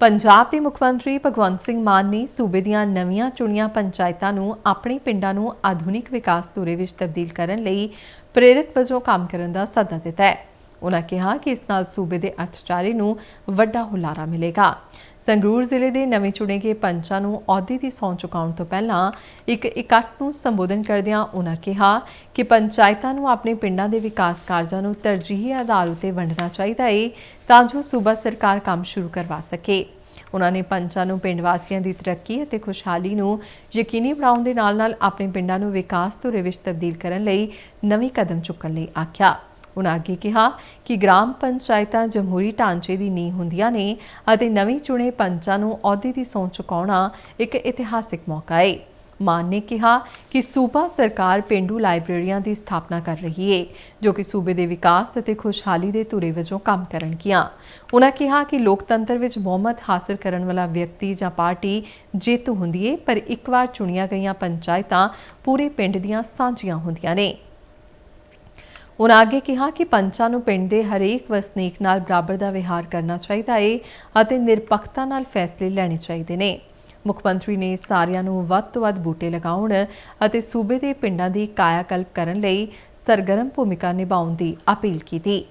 ਪੰਜਾਬ ਦੇ ਮੁੱਖ ਮੰਤਰੀ ਭਗਵੰਤ ਸਿੰਘ ਮਾਨ ਨੇ ਸੂਬੇ ਦੀਆਂ ਨਵੀਆਂ ਚੁਣੀਆਂ ਪੰਚਾਇਤਾਂ ਨੂੰ ਆਪਣੇ ਪਿੰਡਾਂ ਨੂੰ ਆਧੁਨਿਕ ਵਿਕਾਸ ਧੁਰੇ ਵਿੱਚ ਤਬਦੀਲ ਕਰਨ ਲਈ ਪ੍ਰੇਰਕ ਵਜੋਂ ਕੰਮ ਕਰਨ ਦਾ ਸੱਦਾ ਦਿੱਤਾ ਹੈ। ਉਨ੍ਹਾਂ ਕਿਹਾ ਕਿ ਇਸ ਨਾਲ ਸੂਬੇ ਦੇ ਅਰਥਚਾਰੇ ਨੂੰ ਵੱਡਾ ਹੁਲਾਰਾ ਮਿਲੇਗਾ। ਸੰਗਰੂਰ ਜ਼ਿਲ੍ਹੇ ਦੇ ਨਵੇਂ ਚੁਣੇ ਗਏ ਪੰਚਾਂ ਨੂੰ ਅਹੁਦੇ ਦੀ ਸਹੁੰ ਚੁਕਾਉਣ ਤੋਂ ਪਹਿਲਾਂ ਇੱਕ ਇਕੱਠ ਨੂੰ ਸੰਬੋਧਨ ਕਰਦਿਆਂ ਉਨ੍ਹਾਂ ਕਿਹਾ ਕਿ ਪੰਚਾਇਤਾਂ ਨੂੰ ਆਪਣੇ ਪਿੰਡਾਂ ਦੇ ਵਿਕਾਸ ਕਾਰਜਾਂ ਨੂੰ ਤਰਜੀਹੀ ਆਧਾਰ ਉਤੇ ਵੰਡਣਾ ਚਾਹੀਦਾ ਹੈ ਤਾਂ ਜੋ ਸੂਬਾ ਸਰਕਾਰ ਕੰਮ ਸ਼ੁਰੂ ਕਰਵਾ ਸਕੇ। ਉਹਨਾਂ ਨੇ ਪੰਚਾਂ ਨੂੰ ਪਿੰਡ ਵਾਸੀਆਂ ਦੀ ਤਰੱਕੀ ਅਤੇ ਖੁਸ਼ਹਾਲੀ ਨੂੰ ਯਕੀਨੀ ਬਣਾਉਣ ਦੇ ਨਾਲ-ਨਾਲ ਆਪਣੇ ਪਿੰਡਾਂ ਨੂੰ ਵਿਕਾਸ ਧੁਰੇ ਵਿੱਚ ਤਬਦੀਲ ਕਰਨ ਲਈ ਨਵੇਂ ਕਦਮ ਚੁੱਕਣ ਲਈ ਆਖਿਆ। ਉਨ੍ਹਾਂ ਅੱਗੇ ਕਿਹਾ ਕਿ ਗ੍ਰਾਮ ਪੰਚਾਇਤਾਂ ਜਮਹੂਰੀ ਢਾਂਚੇ ਦੀ ਨੀਂਹ ਹੁੰਦੀਆਂ ਨੇ ਅਤੇ ਨਵੇਂ ਚੁਣੇ ਪੰਚਾਂ ਨੂੰ ਅਹੁਦੇ ਦੀ ਸਹੁੰ ਚੁਕਾਉਣਾ ਇੱਕ ਇਤਿਹਾਸਿਕ ਮੌਕਾ ਹੈ ਮਾਨ ਨੇ ਕਿਹਾ ਕਿ ਸੂਬਾ ਸਰਕਾਰ ਪਿੰਡੂ ਲਾਇਬ੍ਰੇਰੀਆਂ ਦੀ ਸਥਾਪਨਾ ਕਰ ਰਹੀ ਹੈ ਜੋ ਕਿ ਸੂਬੇ ਦੇ ਵਿਕਾਸ ਅਤੇ ਖੁਸ਼ਹਾਲੀ ਦੇ ਧੁਰੇ ਵਜੋਂ ਕੰਮ ਕਰਨਗੀਆਂ। ਉਨ੍ਹਾਂ ਕਿਹਾ ਕਿ ਲੋਕਤੰਤਰ ਵਿੱਚ ਬਹੁਮਤ ਹਾਸਲ ਕਰਨ ਵਾਲਾ ਵਿਅਕਤੀ ਜਾਂ ਪਾਰਟੀ ਜੇਤੂ ਹੁੰਦੀ ਹੈ ਪਰ ਇੱਕ ਵਾਰ ਚੁਣੀਆਂ ਗਈਆਂ ਪੰਚਾਇਤਾਂ ਪੂਰੇ ਪਿੰਡ ਦੀਆਂ ਸਾਂਝੀਆਂ ਹੁੰਦੀਆਂ ਨੇ। ਉਨ੍ਹਾਂ ਅੱਗੇ ਕਿਹਾ ਕਿ ਪੰਚਾਂ ਨੂੰ ਪਿੰਡ ਦੇ ਹਰੇਕ ਵਸਨੀਕ ਨਾਲ ਬਰਾਬਰ ਦਾ ਵਿਹਾਰ ਕਰਨਾ ਚਾਹੀਦਾ ਹੈ ਅਤੇ ਨਿਰਪੱਖਤਾ ਨਾਲ ਫੈਸਲੇ ਲੈਣੇ ਚਾਹੀਦੇ ਨੇ। ਮੁੱਖ ਮੰਤਰੀ ਨੇ ਸਾਰਿਆਂ ਨੂੰ ਵੱਧ ਤੋਂ ਵੱਧ ਬੂਟੇ ਲਗਾਉਣ ਅਤੇ ਸੂਬੇ ਦੇ ਪਿੰਡਾਂ ਦੀ ਕਾਇਆ ਕਲਪ ਕਰਨ ਲਈ ਸਰਗਰਮ ਭੂਮਿਕਾ ਨਿਭਾਉਣ ਦੀ ਅਪੀਲ ਕੀਤੀ।